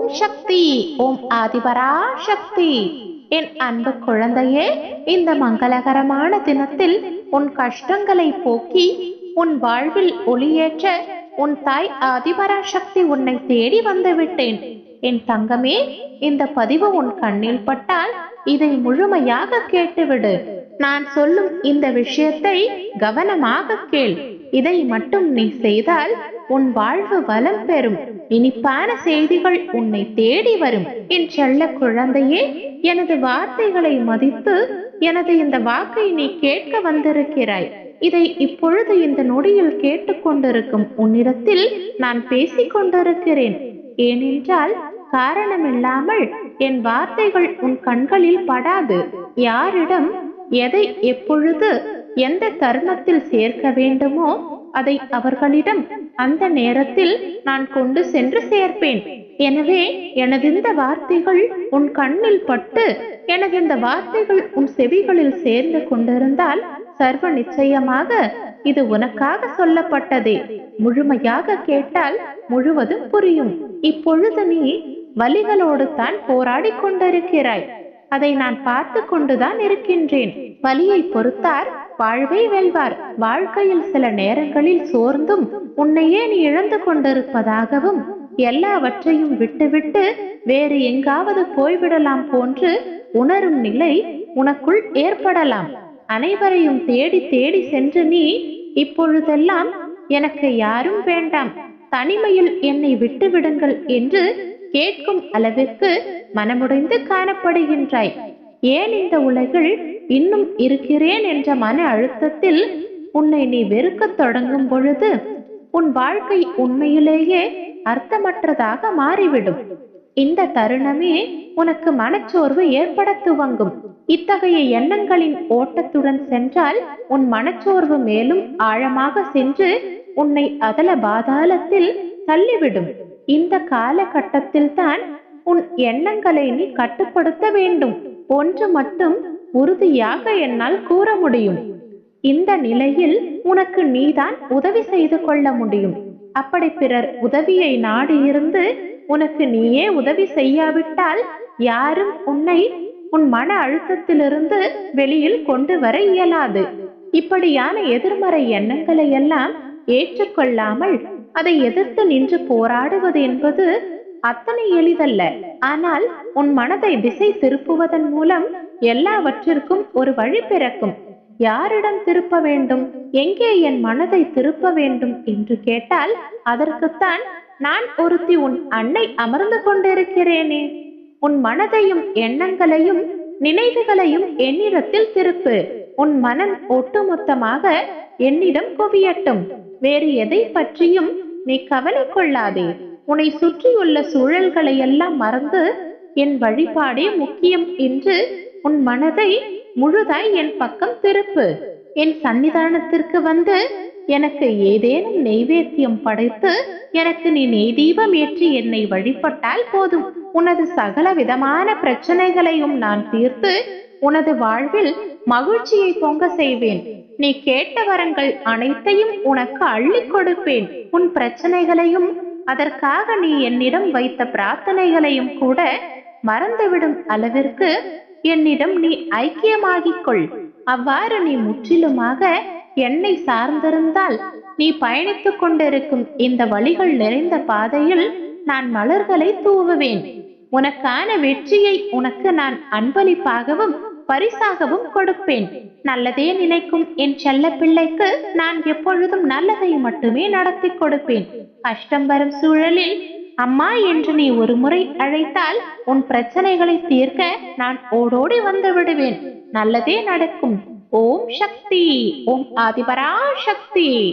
ஓம் சக்தி ஓம் ஆதிபரா சக்தி என் அன்பு குழந்தையே இந்த மங்களகரமான தினத்தில் உன் கஷ்டங்களை போக்கி உன் வாழ்வில் ஒளியேற்ற உன் தாய் ஆதிபரா சக்தி உன்னை தேடி வந்து விட்டேன். என் தங்கமே இந்த பதிவு உன் கண்ணில் பட்டால் இதை முழுமையாக கேட்டுவிடு. நான் சொல்லும் இந்த விஷயத்தை கவனமாக கேள். இதை மட்டும் நீ செய்தால் உன் வாழ்வு வலம் பெறும். இனிப்பான செய்திகள் உன்னை தேடி வரும். என் செல்ல குழந்தையே எனது வார்த்தைகளை மதித்து எனது இந்த வாக்கை நீ கேட்க வந்திருக்கிறாய். இதை இப்பொழுது இந்த நொடியில் கேட்டுக்கொண்டிருக்கும் உன்னிடத்தில் நான் பேசிக் கொண்டிருக்கிறேன் ஏனென்றால் காரணமில்லாமல் என் வார்த்தைகள் உன் கண்களில் படாது. யாரிடம் எதை எப்பொழுது எந்த தருணத்தில் சேர்க்க வேண்டுமோ அதை அவர்களிடம் அந்த நேரத்தில் நான் கொண்டு சென்று சேர்ப்பேன். எனவே எனது இந்த வார்த்தைகள் உன் கண்ணில் பட்டு எனது இந்த வார்த்தைகள் உன் செவிகளில் சேர்ந்து கொண்டிருந்தால் சர்வ நிச்சயமாக இது உனக்காக சொல்லப்பட்டதே. முழுமையாக கேட்டால் முழுவதும் புரியும். இப்பொழுது நீ வலிகளோடு தான் போராடி கொண்டிருக்கிறாய். அதை நான் பார்த்து கொண்டுதான் இருக்கின்றேன். வலியை பொறுத்தார் வாழ்வை வெல்வார். வாழ்க்கையில் சில நேரங்களில் சோர்ந்தும் உன்னையே நீ இழந்து கொண்டிருப்பதாகவும் எல்லாவற்றையும் விட்டுவிட்டு வேறு எங்காவது போய்விடலாம் போன்று உணரும் நிலை உனக்குள் ஏற்படலாம். அனைவரையும் தேடி தேடி சென்று நீ இப்பொழுதெல்லாம் எனக்கு யாரும் வேண்டாம். தனிமையில் என்னை விட்டுவிடுங்கள் என்று கேட்கும் அளவிற்கு மனமுடைந்து காணப்படுகின்றாய். ஏன் இந்த உலகில் இன்னும் இருக்கிறேன் என்ற மன அழுத்தத்தில் உன்னை நீ வெறுக்கத் தொடங்கும் பொழுது உன் வாழ்க்கை உண்மையிலேயே அர்த்தமற்றதாக மாறிவிடும். இந்த தருணமே உனக்கு மனச்சோர்வு ஏற்பட துவங்கும். இத்தகைய எண்ணங்களின் ஓட்டத்துடன் சென்றால் உன் மனச்சோர்வு மேலும் ஆழமாக சென்று உன்னை அதல பாதாளத்தில் தள்ளிவிடும். இந்த காலகட்டத்தில் தான் உன் எண்ணங்களை நீ கட்டுப்படுத்த வேண்டும். ஒன்று மட்டும் உறுதியாக என்னால் கூற முடியும். இந்த நிலையில் உனக்கு நீதான் உதவி செய்து கொள்ள முடியும். அப்படி பிறர் உதவியை நாடி இருந்து உனக்கு நீயே உதவி செய்யாவிட்டால் யாரும் உன்னை உன் மன அழுத்தத்திலிருந்து வெளியில் கொண்டு வர இயலாது. இப்படியான எதிர்மறை எண்ணங்களை எல்லாம் ஏற்றுக்கொள்ளாமல் அதை எதிர்த்து நின்று போராடுவது என்பது அத்தனை எளிதல்ல. ஆனால் உன் மனதை திசை திருப்புவதன் மூலம் எல்லாவற்றிற்கும் ஒரு வழி பிறக்கும். யாரிடம் திருப்ப வேண்டும்? எங்கே என் மனதை திருப்ப வேண்டும் என்று கேட்டால் அதற்குத்தான் நான் ஒருத்தி உன் அன்னை அமர்ந்து கொண்டிருக்கிறேனே. உன் மனதையும் எண்ணங்களையும் நினைவுகளையும் என்னிடத்தில் திருப்பு. உன் மனம் ஒட்டுமொத்தமாக என்னிடம் குவியட்டும். வேறு எதை பற்றியும் நீ கவலை கொள்ளாதே. உன்னை சுற்றியுள்ள சூழல்களை எல்லாம் மறந்து என் வழிபாடே முக்கியம் என்று உன் மனதை முழுதாய் என் பக்கம் திருப்பு. என் சன்னிதானத்திற்கு வந்து எனக்கு ஏதேனும் நெய்வேத்தியம் படைத்து எனக்கு நீ நெய் தீபம் ஏற்றி என்னை வழிபட்டால் போதும். உனது சகல விதமான பிரச்சனைகளையும் நான் தீர்த்து உனது வாழ்வில் மகிழ்ச்சியை பொங்க செய்வேன். நீ கேட்ட வரங்கள் அனைத்தையும் உனக்கு அள்ளி கொடுப்பேன். உன் பிரச்சனைகளையும் அதற்காக நீ என்னிடம் வைத்த பிரார்த்தனைகளையும் கூட மறந்துவிடும் அளவிற்கு என்னிடம் நீ ஐக்கியமாகிக் கொள். அவ்வாறு நீ முற்றிலுமாக என்னை சார்ந்திருந்தால் நீ பயணித்துக் கொண்டிருக்கும் இந்த வழிகள் நிறைந்த பாதையில் நான் மலர்களை தூவுவேன். உனக்கான வெற்றியை உனக்கு நான் அன்பளிப்பாகவும் பரிசாகவும் கொடுப்பேன். நல்லதே நினைக்கும் என் செல்ல பிள்ளைக்கு நான் எப்பொழுதும் நல்லதை மட்டுமே நடத்தி கொடுப்பேன். கஷ்டம் வரும் சூழலில் அம்மா என்று நீ ஒரு முறை அழைத்தால் உன் பிரச்சனைகளை தீர்க்க நான் ஓடோடி வந்து விடுவேன். நல்லதே நடக்கும். ஓம் சக்தி. ஓம் ஆதிபரா சக்தி.